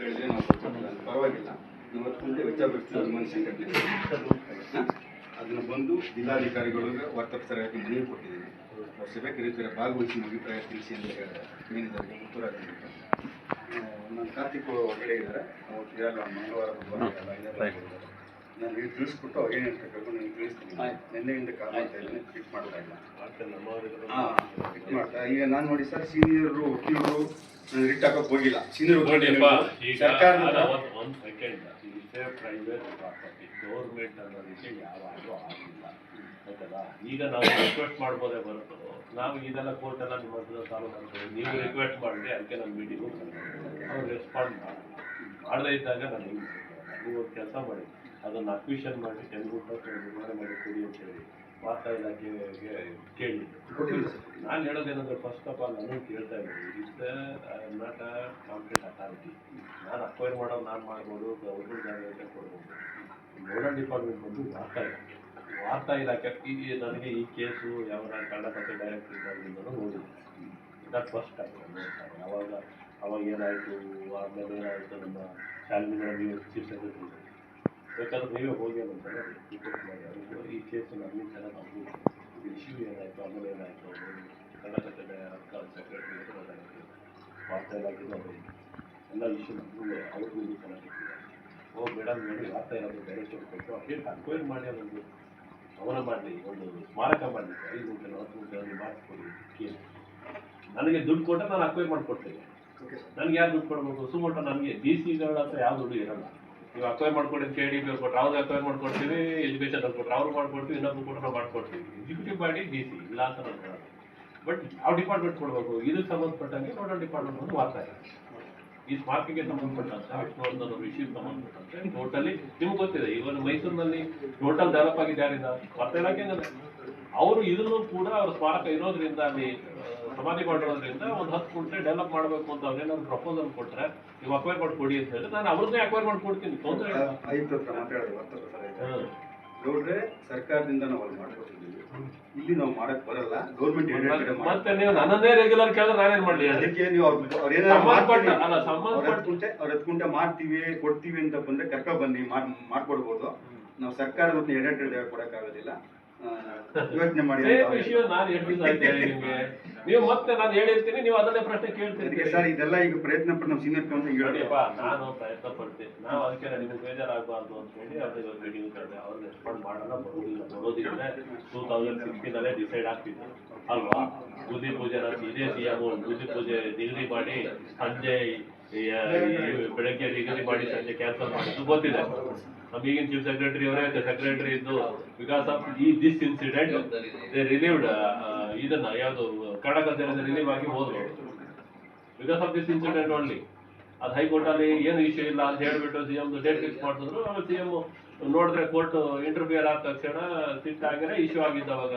ಹೇಳಿದ್ರೆ ನಾವು ಪರವಾಗಿಲ್ಲ ನಾವು ವಿಮಾನ ಸಂಘಟನೆ ಹ? ಅದನ್ನು ಬಂದು ಜಿಲ್ಲಾಧಿಕಾರಿಗಳಿಗೆ ವರ್ತಕರಾಗಿ ಮನವಿ ಕೊಟ್ಟಿದ್ದೀನಿ. ಅವ್ರು ಸಭೆ ಕರೀತಾರೆ ಭಾಗವಹಿಸಿ ಅಭಿಪ್ರಾಯ ತಿಳಿಸಿ ಅಂತ ಹೇಳಿದ್ರೆ ಮೇಲಿನವರಿಗೆ ಮುತ್ತುರಾಜ್ ನನ್ನ ಕಾರ್ತಿಕ್ ಹೊರಗಡೆ ಇದ್ದಾರೆ. ಅವತ್ತು ಇರಲ್ಲ ಮಂಗಳವಾರ ಬುಧವಾರ ಇದ್ದಾರೆ. ನಾನು ಇಲ್ಲಿ ತಿಳಿಸ್ಬಿಟ್ಟು ಏನು ಏನು ಹೇಳ್ಬೇಕು ನಾನು ತಿಳಿಸ್ತೀನಿ. ನಿನ್ನೆಯಿಂದ ಕಾಲ್ ಮಾಡ್ತಾ ಇದ್ದೀನಿ ಫಿಟ್ ಮಾಡ್ತಾ ಇಲ್ಲ. ಹಾಂ ಫಿಟ್ ಮಾಡ್ತಾ ಈಗ ನಾನು ನೋಡಿ ಸರ್ ಸೀನಿಯರು ವಕೀಲರು ನಾನು ರಿಟ್ ಹಾಕೋಕೆ ಹೋಗಿಲ್ಲ. ಸೀನಿಯರ್ ಸರ್ಕಾರದ ಒಂದು ಸೆಕೆಂಡ್ ಇದೇ ಪ್ರೈವೇಟ್ ಪ್ರಾಪರ್ಟಿ ಗೌರ್ಮೆಂಟ್ ಅನ್ನೋದಕ್ಕೆ ಯಾವಾಗಲೂ ಆಗಿಲ್ಲ. ಆಯ್ತಲ್ಲ? ಈಗ ನಾವು ರಿಕ್ವೆಸ್ಟ್ ಮಾಡ್ಬೋದೇ ಹೊರತು ನಾವು ಇದೆಲ್ಲ ಕೋರ್ಟ್ ಎಲ್ಲ ನಿಮ್ಮ ಹತ್ರ ಸಾಲ ಮಾಡ್ತೀವಿ ನೀವು ರಿಕ್ವೆಸ್ಟ್ ಮಾಡಿದ್ರೆ ಅದಕ್ಕೆ ನಮ್ಮ ಮೀಟಿಂಗು ಅವ್ರು ರೆಸ್ಪಾಂಡ್ ಮಾಡಿ ಮಾಡದೇ ಇದ್ದಾಗ ನಾನು ನೀವು ಕೆಲಸ ಮಾಡಿ. ಅದನ್ನು ಅಕ್ವಿಷನ್ ಮಾಡಿ ಟೆಂಗೂಟ ನಿರ್ಮಾಣ ಮಾಡಿ ಕೊಡಿ ಅಂತ ಹೇಳಿ ವಾರ್ತಾ ಇಲಾಖೆಗೆ ಕೇಳಿ ನಾನು ಹೇಳೋದೇನಂದ್ರೆ ಫಸ್ಟ್ ಆಫ್ ಆಲ್ ನಾನು ಕೇಳ್ತಾ ಇದ್ದೀನಿ. It's not a complete authority ನಾನು ಅಕ್ವೈರ್ ಮಾಡೋದು ನಾನು ಮಾಡ್ಬೋದು ಗೌರ್ಮೆಂಟ್ ಜಾಗ ಕೊಡ್ಬೋದು. ನೋಡಲ್ ಡಿಪಾರ್ಟ್ಮೆಂಟ್ ಬಂದು ವಾರ್ತಾ ಇಲಾಖೆ. ವಾರ್ತಾ ಇಲಾಖೆ ಈ ನನಗೆ ಈ ಕೇಸು ಯಾವ ಕರ್ನಾಟಕ ಡೈರೆಕ್ಟರ್ ಇದ್ದಾಗಿಂದಲೂ ನೋಡಿದ್ದೆ. ದಟ್ ಫಸ್ಟ್ ಟೈಮ್ ನೋಡ್ತಾರೆ ಅವಾಗ ಅವಾಗ ಏನಾಯಿತು? ಆಮೇಲೆ ಏನಾಯಿತು? ನಮ್ಮ ಫ್ಯಾಮಿಲಿಗಳಲ್ಲಿ ಚೀಫ್ ಸೆಕ್ರೆಟರಿ ಬೇಕಾದ್ರೆ ನೀವೇ ಹೋಗಿ ಈ ಕೇಸು ಅಲ್ಲಿ ಚೆನ್ನಾಗಿ ನಾವು ಇಶ್ಯೂ ಏನಾಯಿತು ಆಮೇಲೆ ಏನಾಯಿತು ಕರ್ನಾಟಕದ ಸೆಕ್ರೆಟರಿ ವಾರ್ತಾ ಇಲಾಖೆದು ಅವರು ಎಲ್ಲ ಇಶ್ಯೂ ನಮಗೂ ಅವ್ರಿಗೂ ಇದು ಓ ಮೇಡಮ್ ನೋಡಿ ವಾರ್ತಾ ಏನಾದರೂ ಡೈರೆಕ್ಟರ್ ಕೊಟ್ಟು ಅಟ್ಲೀಸ್ಟ್ ಅಕ್ವೈರ್ ಮಾಡಿ ಅದೊಂದು ಅವನ ಮಾಡಲಿ ಒಂದು ಸ್ಮಾರಕ ಮಾಡಲಿ. ಐದು ಗಂಟೆ ನಲವತ್ತು ಗಂಟೆ ಮಾಡಿಸ್ಕೊಡಿ ಕೇಸ್. ನನಗೆ ದುಡ್ಡು ಕೊಟ್ಟರೆ ನಾನು ಅಕ್ವೈರ್ ಮಾಡಿಕೊಡ್ತೇನೆ. ನನಗೆ ಯಾರು ದುಡ್ಡು ಕೊಡಬೇಕು ಸುಮೋಟ ನನಗೆ ಡಿ ಸಿಗಳ ಹತ್ರ ಯಾವ ದುಡ್ಡು ಇರಲ್ಲ. ನೀವು ಅಕ್ವೈರ್ ಮಾಡ್ಕೊಡಿ ಕೆ ಡಿ ಬಿ ಕೊಟ್ಟರೆ ಅವ್ರಿಗೆ ಅಕ್ವೈರ್ ಮಾಡ್ಕೊಡ್ತೀವಿ ಎಜುಕೇಷನ್ ಕೊಟ್ಟರೆ ಅವ್ರು ಮಾಡ್ಕೊಡ್ತೀವಿ, ಇನ್ನೊಬ್ರು ಕೊಟ್ಟರೆ ನಾವು ಮಾಡ್ಕೊಡ್ತೀವಿ. ಎಕ್ಸಿಕ್ಯೂಟಿವ್ ಬಾಡಿ ಡಿ ಸಿ ಇಲ್ಲ ಅಂತ ನಾನು ಬಟ್ ಯಾವ ಡಿಪಾರ್ಟ್ಮೆಂಟ್ ಕೊಡಬೇಕು? ಇದಕ್ಕೆ ಸಂಬಂಧಪಟ್ಟಂಗೆ ನೋಡಲ್ ಡಿಪಾರ್ಟ್ಮೆಂಟ್ ಒಂದು ಇದೆ. ಈ ಸ್ಮಾರ್ಕಿಗೆ ಸಂಬಂಧಪಟ್ಟಂತೆ ವಿಷ್ಣುವರ್ಧನ್ ಅವ್ರ ವಿಷಯಕ್ಕೆ ಸಂಬಂಧಪಟ್ಟಂತೆ ಟೋಟಲಿ ನಿಮ್ಗೆ ಗೊತ್ತಿದೆ. ಇವನ್ ಮೈಸೂರಿನಲ್ಲಿ ಟೋಟಲ್ ಡೆವಲಪ್ ಆಗಿದೆ ಯಾರಿಂದ? ವಾರ್ತಾ ಇಲಾಖೆಯಿಂದಲೇ. ಅವರು ಇದನ್ನು ಕೂಡ ಅವ್ರ ಸ್ಮಾರಕ ಇರೋದ್ರಿಂದ ಅಲ್ಲಿ ಸಮಾಧಿ ಮಾಡಿರೋದ್ರಿಂದ ಒಂದು ಹತ್ತು ಗುಂಟೆ ಡೆವಲಪ್ ಮಾಡಬೇಕು ಅಂತ ಅವ್ರೇನಾದ್ರು ಪ್ರಪೋಸಲ್ ಕೊಟ್ರೆ ನೀವು ಅಕ್ವೈರ್ ಮಾಡ್ಕೊಡಿ ಅಂತ ಹೇಳಿ ನಾನು ಅವ್ರದ್ದೇ ಅಕ್ವೈರ್ ಮಾಡಿ ಕೊಡ್ತೀನಿ ತೊಂದರೆ. ನೋಡ್ರೆ ಸರ್ಕಾರದಿಂದ ನಾವು ಅಲ್ಲಿ ಮಾಡ್ಕೊಟ್ಟಿದ್ದೀವಿ. ಇಲ್ಲಿ ನಾವು ಮಾಡಕ್ ಬರಲ್ಲ ಗೌರ್ಮೆಂಟ್. ಮತ್ತೆ ನೀವು ನನ್ನನ್ನೇ ರೆಗ್ಯುಲರ್ ಕೇಳಿದ್ರೆ ನಾನೇನ್ ಮಾಡ್ಲಿ ಅದಕ್ಕೆ ನೀವು ಅವ್ರ ಅವ್ರ ಗುಂಟೆ ಮಾಡ್ತೀವಿ ಕೊಡ್ತೀವಿ ಅಂತ ಬಂದ್ರೆ ಕರ್ಕ ಬನ್ನಿ ಮಾಡ್ ಮಾಡ್ಕೊಡ್ಬೋದು. ನಾವು ಸರ್ಕಾರದ ಎಡೆಟ್ ಕೊಡಕ್ಕಾಗೋದಿಲ್ಲ. ಯೋಚನೆ ಮಾಡಿ ಅಂತ ಸೇಮ್ ವಿಷಯ ನಾನು ದಿವಸ ಆಯ್ತು ಹೇಳಿ ನಿಮ್ಗೆ. ನೀವು ಮತ್ತೆ ನಾನು ಹೇಳಿರ್ತೀನಿ ನೀವು ಅದನ್ನೇ ಪ್ರಶ್ನೆ ಅದಕ್ಕೆ ಕೇಳ್ತೀರಿ ಸರ್ ಇದೆಲ್ಲ ಈಗ ಪ್ರಯತ್ನ ಪಟ್ಟು ನಮ್ಮ ಸೀನಿಯರ್ ಕೌನ್ಸಿಲ್ ನೋಡಿಯಪ್ಪ ನಾನು ಪ್ರಯತ್ನ ಪಡ್ತೀನಿ. ನಾವು ಅದಕ್ಕೆ ನಿಮ್ಗೆ ಬೇಜಾರಾಗಬಾರ್ದು ಅಂತ ಹೇಳಿ ಅವ್ರಿಗೆ ಮೀಟಿಂಗ್ ಕರೆದೆ. ಅವ್ರು ರೆಸ್ಪಾಂಡ್ ಮಾಡಲ್ಲ ಬರೋದಿಲ್ಲ ಬರೋದಿದ್ರೆ ಟೂ ತೌಸಂಡ್ ಸಿಕ್ಸ್ಟೀನಲ್ಲೇ ಡಿಸೈಡ್ ಆಗ್ತಿದ್ರು ಅಲ್ವಾ? ಬೂದಿ ಪೂಜೆ ನಾನು ಇದೇ ಸಿ ಎಂ ಬೂದಿ ಪೂಜೆ ನಿಗದಿ ಮಾಡಿ ಸಂಜೆ ಬೆಳಗ್ಗೆ ನಿಗದಿ ಮಾಡಿ ಸಂಜೆ ಕ್ಯಾನ್ಸಲ್ ಮಾಡಿದ್ದು ಗೊತ್ತಿದೆ. ನಮ್ಮ ಈಗಿನ ಚೀಫ್ ಸೆಕ್ರೆಟರಿ ಅವರೇ ಸೆಕ್ರೆಟರಿ ಇದ್ದು ಬಿಕಾಸ್ ಆಫ್ ಈ ದಿಸ್ ಇನ್ಸಿಡೆಂಟ್ ದೇ ರಿಲೀವ್ಡ್ ಇದನ್ನ ಯಾವುದು ಕರ್ನಾಟಕ ರಿಲೀವ್ ಆಗಿ ಹೋದ್ರು. Because of this incident only ಅದು ಹೈಕೋರ್ಟ್ ಅಲ್ಲಿ ಏನು ಇಶ್ಯೂ ಇಲ್ಲ ಅಂತ ಹೇಳ್ಬಿಟ್ಟು ಸಿಎಂ ಡೇಟ್ ಫಿಕ್ಸ್ ಮಾಡಿದ್ರು ಆಮೇಲೆ ಸಿ ಎಂ ನೋಡಿದ್ರೆ ಕೋರ್ಟ್ ಇಂಟರ್ಫಿಯರ್ ಆದ ತಕ್ಷಣ ಸಿಟ್ ಆಗಿದ್ರೆ ಇಶ್ಯೂ ಆಗಿದ್ದ ಅವಾಗ.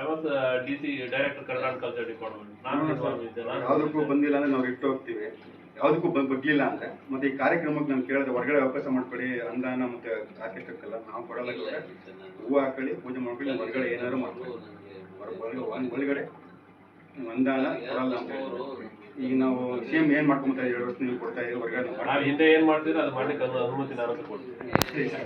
I was D C director Karnataka culture department ನಾನು ಬಂದಿಲ್ಲ ಅಂದ್ರೆ ನಾವು ಇಟ್ಟು ಹೋಗ್ತೀವಿ. ಯಾವ್ದಕ್ಕೂ ಬಂದ್ ಬಗ್ಲಿಲ್ಲ ಅಂದ್ರೆ ಮತ್ತೆ ಈ ಕಾರ್ಯಕ್ರಮಕ್ಕೆ ನಾನು ಕೇಳಿದ್ರೆ ಹೊರಗಡೆ ಅವಕಾಶ ಮಾಡ್ಕೊಳ್ಳಿ ಅನುದಾನ ಮತ್ತೆ ಆರ್ಕೆಸ್ಟ್ರಕ್ಕೆಲ್ಲ ನಾವು ಕೊಡಲ್ಲ ಗೌಡ್ರೆ. ಹೂವು ಹಾಕೊಳ್ಳಿ ಪೂಜೆ ಮಾಡ್ಕೊಳ್ಳಿ ಹೊರಗಡೆ ಏನಾದ್ರು ಮಾಡ್ಕೊಳ್ಳಿ ಒಳಗಡೆ ಅನುದಾನ ಕೊಡಲ್ಲ ಅಂತ ಈಗ ನಾವು ಸೇಮ್ ಏನ್ ಮಾಡ್ಕೊಂತ ಎರಡು ವರ್ಷ ನೀವು ಕೊಡ್ತಾ ಇದ್ದೀವಿ ಹೊರಗಡೆ ಹಿಂದೆ ಏನ್ ಮಾಡ್ತಿದ್ರೆ ಅದು ಮಾಡ್ಲಿಕ್ಕೆ ಅನುಮತಿ ನಾನು ಕೊಡ್ತೀನಿ.